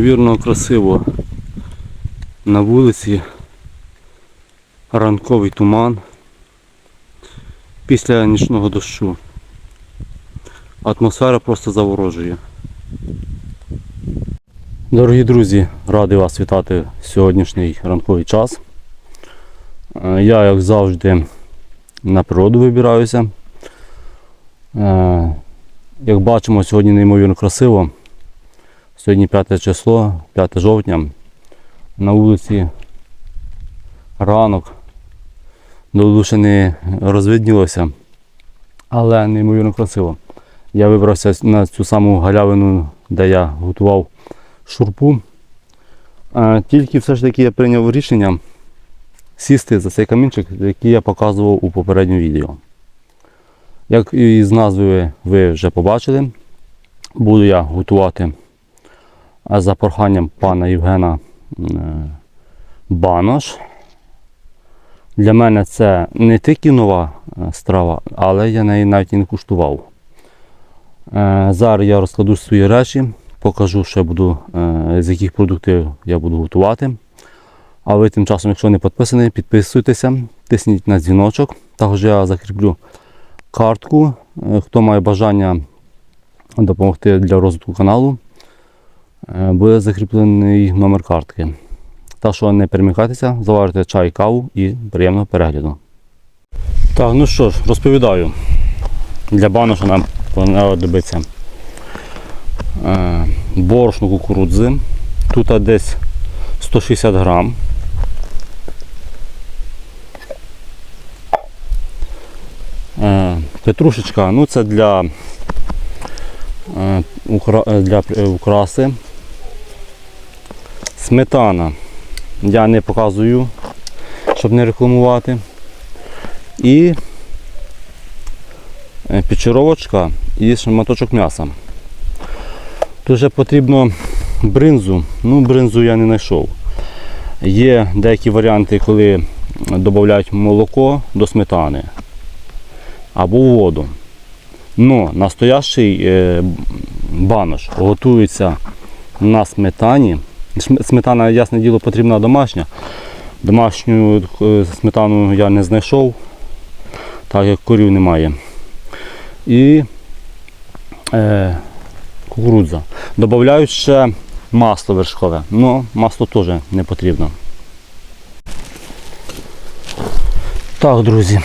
Неймовірно красиво. На вулиці ранковий туман після нічного дощу. Атмосфера просто заворожує. Дорогі друзі, радий вас вітати в сьогоднішній ранковий час. Е, Я, як завжди, на природу вибираюся. Е, Як бачимо, сьогодні неймовірно красиво. Сьогодні 5 число, 5 жовтня. На вулиці ранок. До ще не розвиднілося, але неймовірно красиво. Я вибрався на цю саму галявину, де я готував шурпу. Е, Тільки все ж таки я прийняв рішення сісти за цей камінчик, який я показував у попередньому відео. Як і з назви ви вже побачили, буду я готувати за проханням пана Євгена е, банош. Для мене це не тільки нова е, страва, але я неї навіть і не куштував. Е, Зараз я розкладу свої речі, покажу, що я буду, з яких продуктів я буду готувати. А ви тим часом, якщо не підписані, підписуйтеся, тисніть на дзвіночок. Також я закріплю картку. Хто має бажання допомогти для розвитку каналу, буде закріплений номер картки. Так що не перемикайтеся, заварите чай, каву і приємного перегляду. Так, ну що ж, розповідаю. Для баноша нам понадобиться е, борошно кукурудзи. Тут десь 160 грам. Е, Петрушечка, ну це для, е, для украси. Сметана. Я не показую, щоб не рекламувати. І е, печеровочка і шматочок м'яса. Тут вже потрібно бринзу. Ну, бринзу я не знайшов. Є деякі варіанти, коли додають молоко до сметани або воду. Но настоящий е, банош готується на сметані. Сметана, ясне діло, потрібна домашня. Домашню е, сметану я не знайшов, так як корів немає. І е, кукурудза. Додають ще масло вершкове, але масло теж не потрібно. Так, друзі.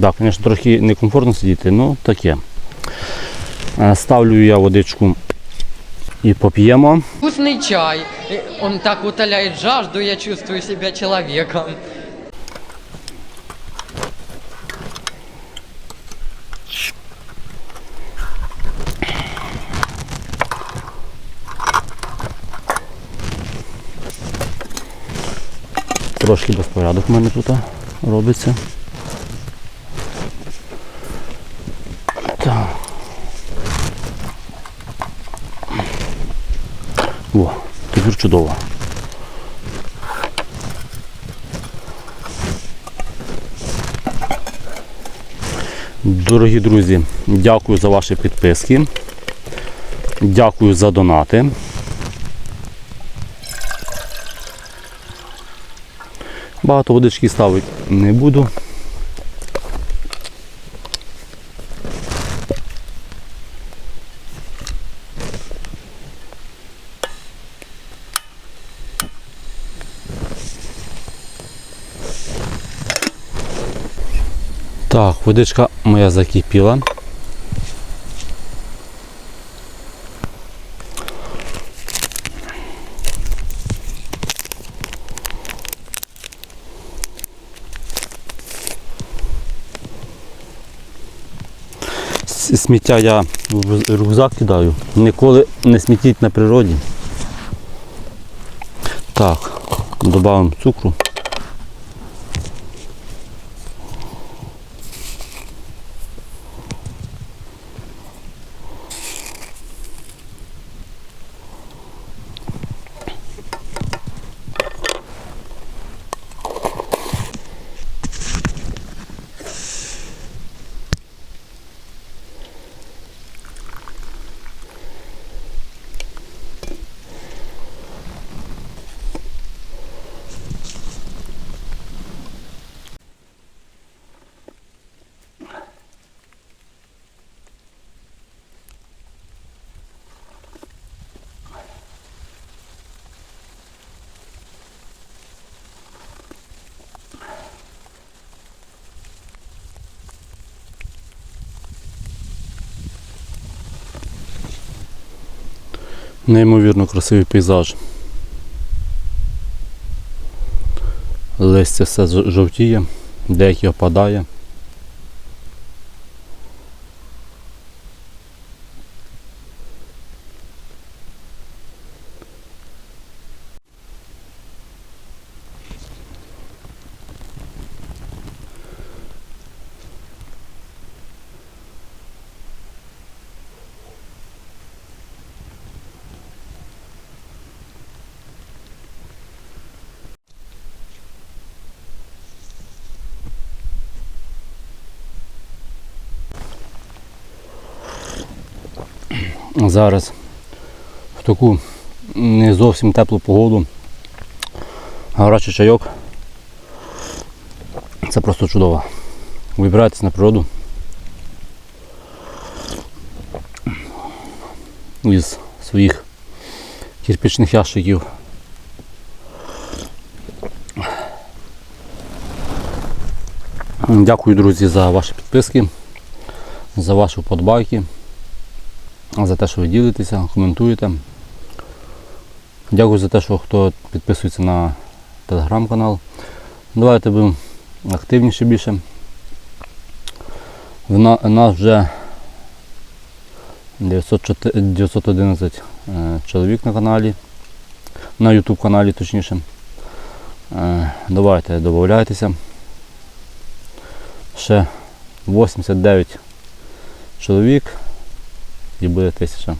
Так, звісно, трохи некомфортно сидіти, але таке. Е, Ставлю я водичку і поп'ємо. Вкусный чай. Э, Он так утоляет жажду, я чувствую себя человеком. Трошки безпорядок в мене тут робиться. О, тепер чудово. Дорогі друзі, дякую за ваші підписки. Дякую за донати. Багато водички ставити не буду. Так, водичка моя закипіла. Сміття я в рюкзак кидаю. Ніколи не смітіть на природі. Так, додаємо цукру. Неймовірно красивий пейзаж. Листя все жовтіє, деякі опадає. Зараз в таку не зовсім теплу погоду. Гарячий чайок. Це просто чудово. Вибиратися на природу. Із своїх кирпичних ящиків. Дякую, друзі, за ваші підписки, за ваші вподобайки, за те, що ви ділитеся, коментуєте. Дякую за те, що хто підписується на телеграм-канал. Давайте будемо активніше більше. В нас вже 911 е, чоловік на каналі, на YouTube каналі точніше. Е, Давайте додавайтеся. Ще 89 чоловік і буде тисяча.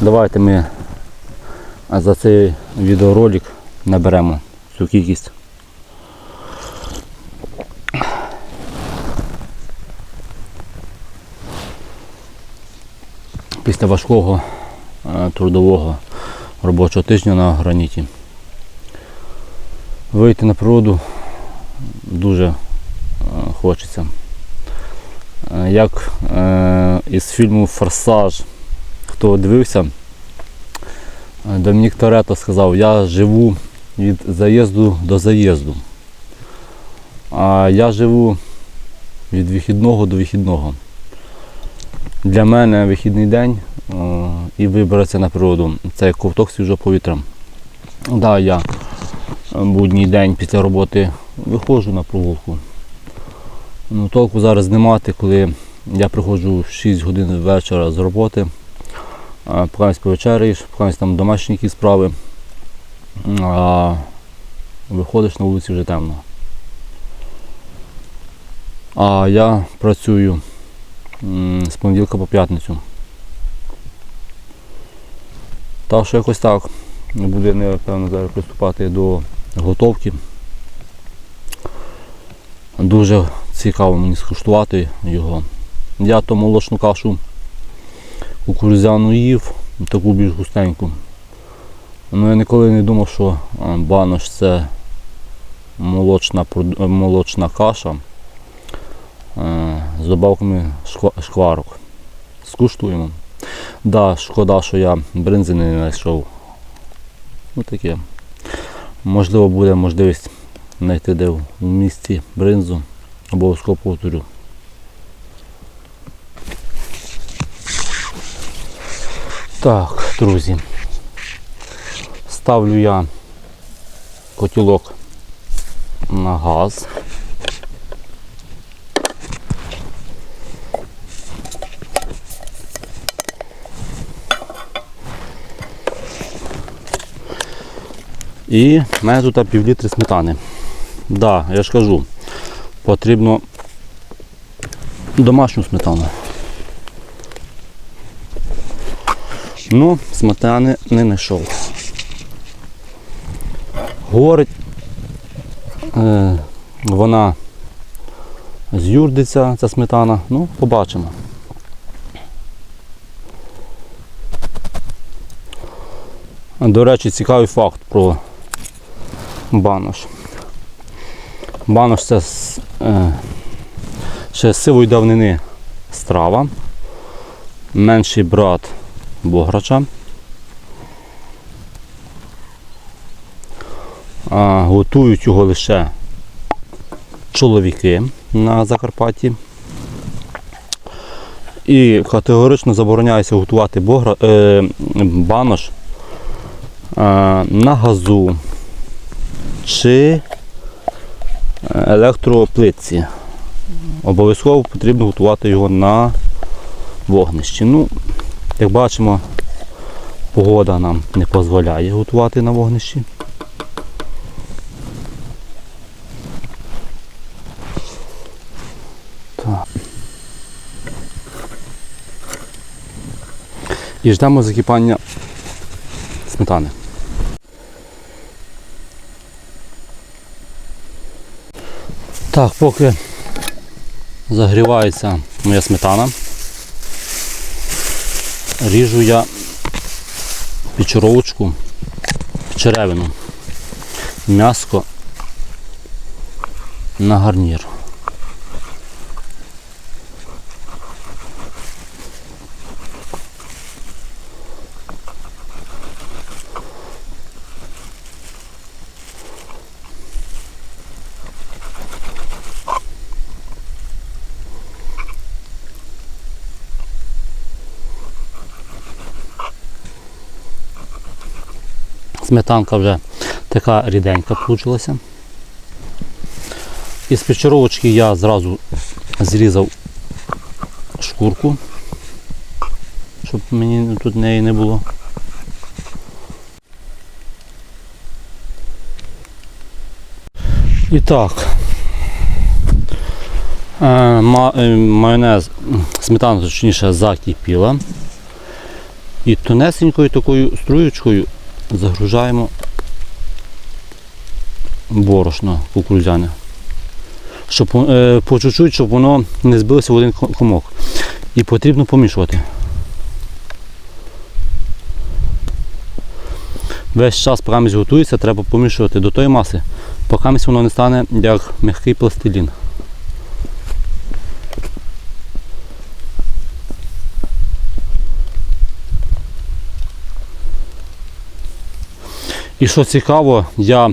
Давайте ми за цей відеоролик наберемо цю кількість. Після важкого е, трудового робочого тижня на граніті. Вийти на природу дуже е, хочеться. Е, Як е, із фільму Форсаж, хто дивився, е, Домінік Торетто сказав, я живу від заїзду до заїзду. А я живу від вихідного до вихідного. Для мене вихідний день і вибратися на природу. Це як ковток свіжого повітря. Да, я будній день після роботи виходжу на прогулку. Ну, толку зараз знімати, коли я приходжу в 6 годин вечора з роботи, поки повечеряєш, поки там домашні якісь справи, а виходиш на вулиці вже темно. А я працюю з понеділка по п'ятницю. Так що якось так. Буде, напевно, зараз приступати до готовки. Дуже цікаво мені скуштувати його. Я то молочну кашу кукурудзяну їв, таку більш густеньку. Ну я ніколи не думав, що банош це молочна, молочна каша е, з добавками шкварок. Скуштуємо. Да, шкода, що я бринзи не знайшов. Ну таке. Можливо, буде можливість знайти де в місті бринзу. Обов'язково повторю. Так, друзі. Ставлю я котілок на газ. І в мене тут пів літри сметани. Да, я ж кажу, потрібно домашню сметану. Ну, сметани не знайшов. Говорить, е, вона з'юрдиться, ця сметана. Ну, побачимо. До речі, цікавий факт про банош. Банош це з, е, ще з сивої давнини страва. Менший брат бограча. Готують його лише чоловіки на Закарпатті. І категорично забороняється готувати богра, е, банош е, на газу чи електроплитці. Обов'язково потрібно готувати його на вогнищі. Ну, як бачимо, погода нам не дозволяє готувати на вогнищі. Так. І ждемо закипання сметани. Так, поки загрівається моя сметана, ріжу я печеровочку, черевину, м'яско на гарнір. Сметанка вже така ріденька вийшла. Із печеровочки я зразу зрізав шкурку, щоб мені тут неї не було. І так. Е, е, Майонез, сметана точніше закипіла. І тонесенькою такою струєчкою загружаємо борошно кукурудзяне. Щоб е, по чуть-чуть, щоб воно не збилося в один ко- комок. І потрібно помішувати. Весь час, поки готується, треба помішувати до тої маси, поки воно не стане як м'який пластилін. І що цікаво, я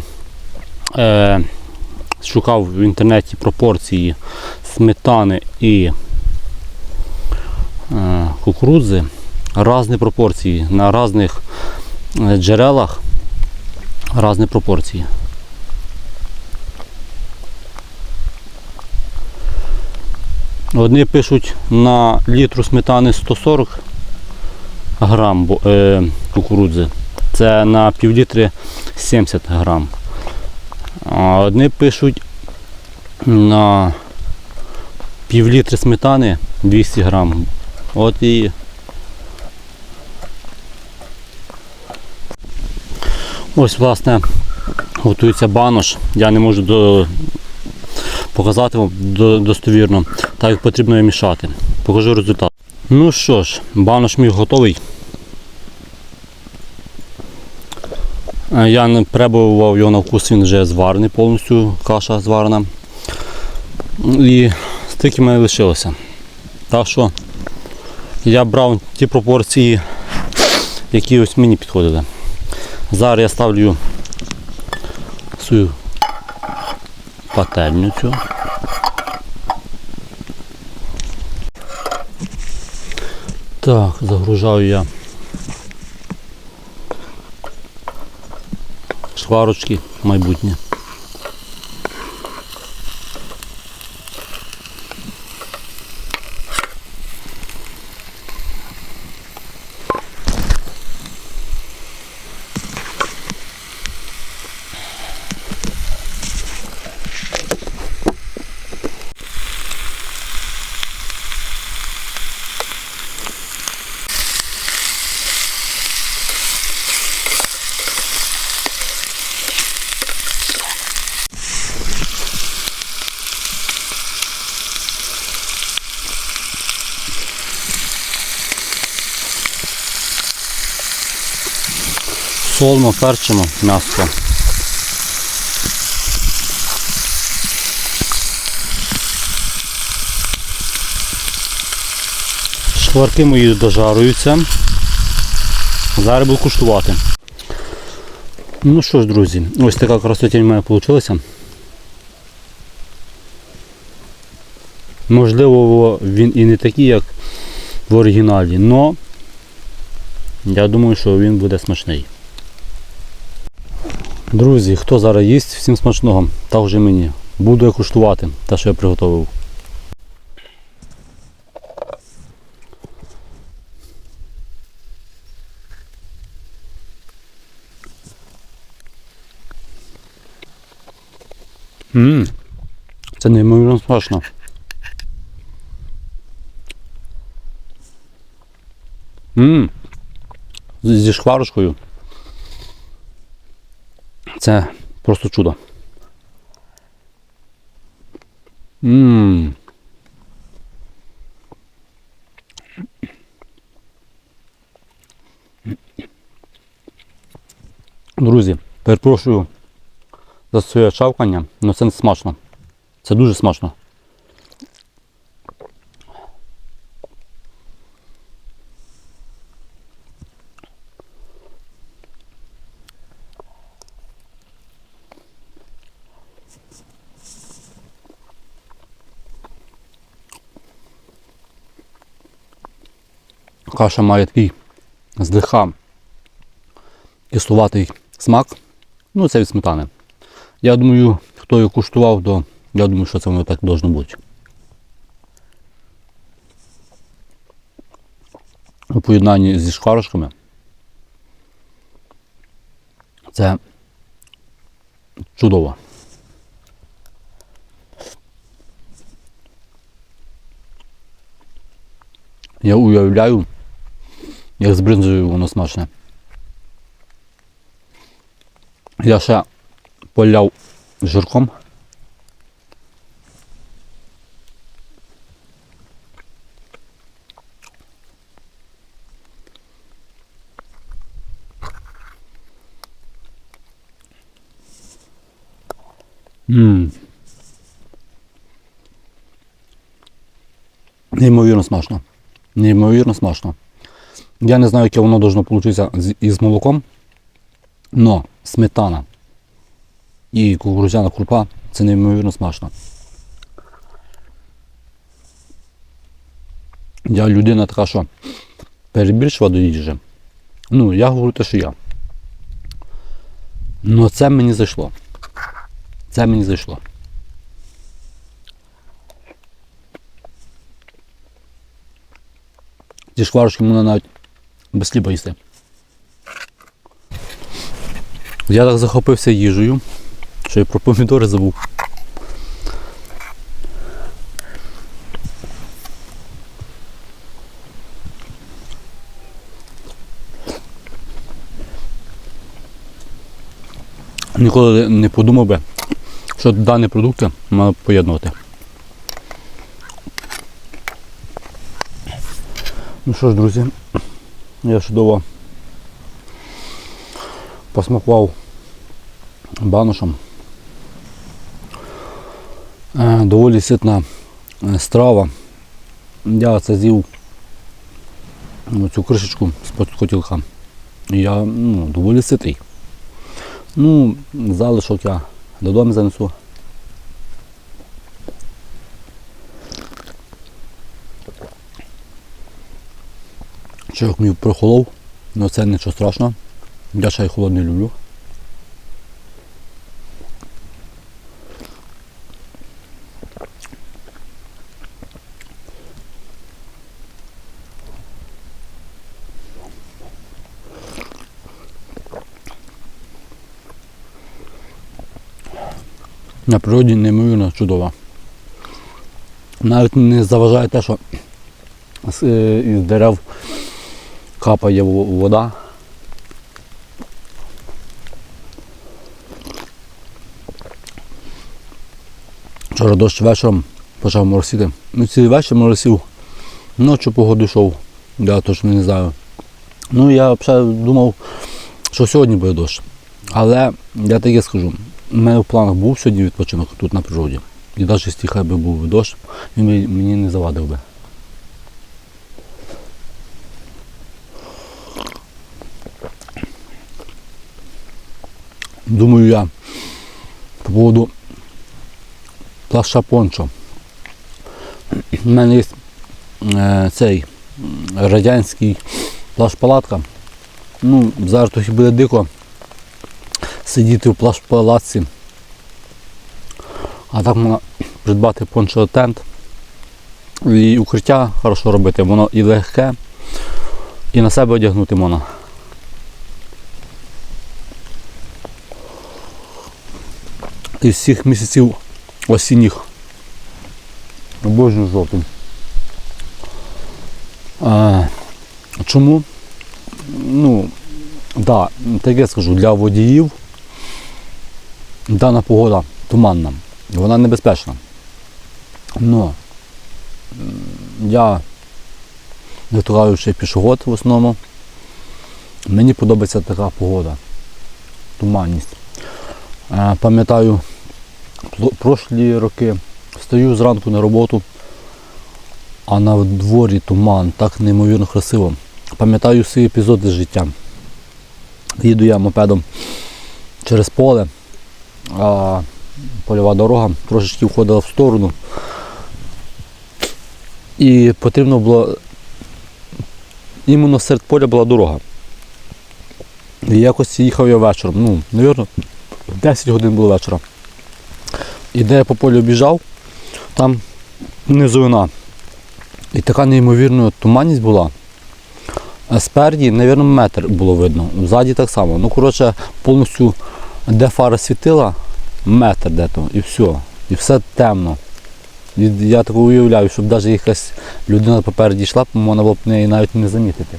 е, шукав в інтернеті пропорції сметани і е, кукурудзи. Різні пропорції на різних е, джерелах різні пропорції. Одні пишуть на літру сметани 140 грам е, кукурудзи. Це на півлітри 70 грам. Одні пишуть на півлітри сметани 200 грам. От і ось власне готується банош. Я не можу до... показати вам до... достовірно, так як потрібно його мішати. Покажу результат. Ну що ж, банош мій готовий. Я не пробував його на вкус, він вже зварений повністю, каша зварена. І стільки мене лишилося. Так що я брав ті пропорції, які ось мені підходили. Зараз я ставлю свою пательню цю. Так, загружаю я шварочки майбутнє. Солимо, перчимо м'ясо. Шкварки мої дожарюються. Зараз буду куштувати. Ну що ж, друзі, ось така красотень в мене вийшла. Можливо, він і не такий, як в оригіналі. Но я думаю, що він буде смачний. Друзі, хто зараз їсть, всім смачного, також і мені. Буду я куштувати те, що я приготував. Ммм, це неймовірно смачно. Ммм, зі шкварочкою. Це просто чудо. Ммм. Друзі, перепрошую за своє чавкання, але це не смачно. Це дуже смачно. Каша має такий злегка кислуватий смак. Ну, це від сметани. Я думаю, хто його куштував, то я думаю, що це воно так должно бути. У поєднанні зі шкварочками. Це чудово. Я уявляю, як з бринзою воно смачне. Я ще поляв жирком. Ммм. Неймовірно смачно. Неймовірно смачно. Я не знаю, яке воно должно получитися із молоком, но сметана і кукурудзяна крупа це неймовірно смачно. Я людина така, що перебільшила до їжі. Ну, я говорю те, що я. Ну це мені зайшло. Це мені зайшло. Ці шкварочки можна навіть без хліба їсти. Я так захопився їжею, що я про помідори забув. Ніколи не подумав би, що дані продукти можна поєднувати. Ну що ж, друзі, я чудово посмакував баношем. Е, Доволі ситна е, страва. Я це з'їв цю кришечку з-під котілка. Я ну, доволі ситий. Ну, залишок я додому занесу. Чайок мій прохолов, але це нічого страшного. Я чай холодний люблю. На природі неймовірно чудово. Навіть не заважає те, що з, е, дерев капає вода. Вчора дощ вечором почав моросити. Ну, цілий вечір моросив, ночі погоду йшов, я точно не знаю. Ну я взагалі думав, що сьогодні буде дощ. Але я таке скажу, у мене в планах був сьогодні відпочинок тут на природі. І навіть якщо хай би був дощ, він мені не завадив би. Думаю я по поводу плаща пончо. У мене є е, цей радянський плащ-палатка. Ну, зараз трохи буде дико сидіти в плащ-палатці. А так можна придбати пончо тент. І укриття хорошо робити, воно і легке, і на себе одягнути можна. Із всіх місяців осінніх обожнюю жовтень. А, чому? Ну, да, так я скажу, для водіїв дана погода туманна, вона небезпечна. Но я витругаючий пішоход в основному. Мені подобається така погода, туманність. Пам'ятаю, прошлі роки стою зранку на роботу, а на дворі туман, так неймовірно красиво. Пам'ятаю всі епізоди з життя. Їду я мопедом через поле, а польова дорога трошечки входила в сторону. І потрібно було. Іменно серед поля була дорога. І якось їхав я вечором. Ну, мабуть, 10 годин було вечора. І де я по полю біжав, там низовина. І така неймовірна туманність була. А спереді, мабуть, метр було видно. Ззаді так само. Ну, коротше, повністю, де фара світила, метр де-то, і все. І все темно. І я так уявляю, щоб навіть якась людина попереді йшла, можна було б неї навіть не замітити.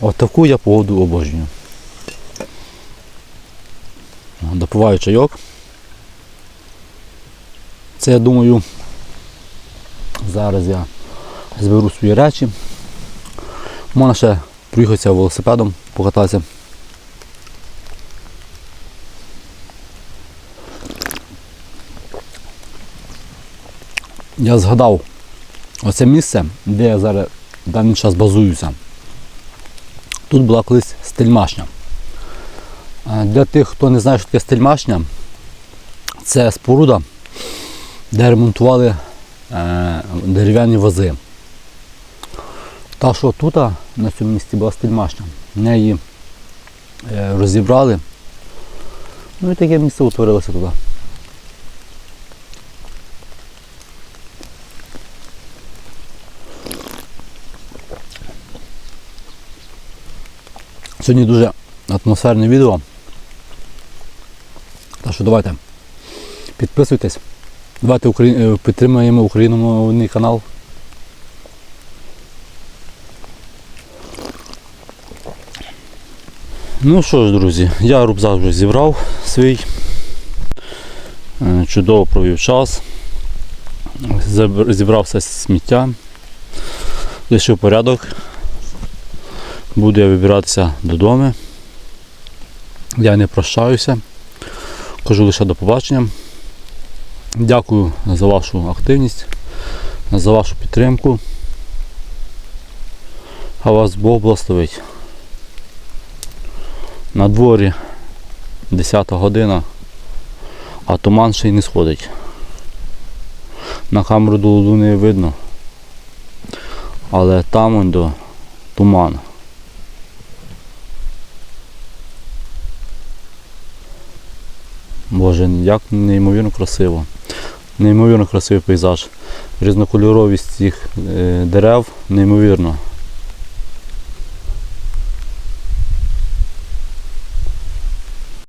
От таку я погоду обожнюю. Допиваю чайок. Це я думаю, зараз я зберу свої речі. Можна ще проїхатися велосипедом, покататися. Я згадав оце місце, де я зараз даний час базуюся. Тут була колись стельмашня. Для тих, хто не знає, що таке стельмашня, це споруда, де ремонтували е, дерев'яні вази. Та, що тут на цьому місці була стельмашня, неї е, розібрали. Ну і таке місце утворилося туди. Сьогодні дуже атмосферне відео. Так що давайте підписуйтесь. Давайте Украї... е, підтримаємо україномовний канал. Ну що ж, друзі, я рюкзак вже зібрав свій. Е, Чудово провів час. Забр- Зібрав все сміття. Лишив порядок. Буду я вибиратися додому. Я не прощаюся. Кажу лише до побачення. Дякую за вашу активність, за вашу підтримку. А вас Бог благословить. На дворі 10 година, а туман ще й не сходить. На камеру до луду не видно, але там он до туман. Боже, як неймовірно красиво. Неймовірно красивий пейзаж. Різнокольоровість цих е, дерев, неймовірно.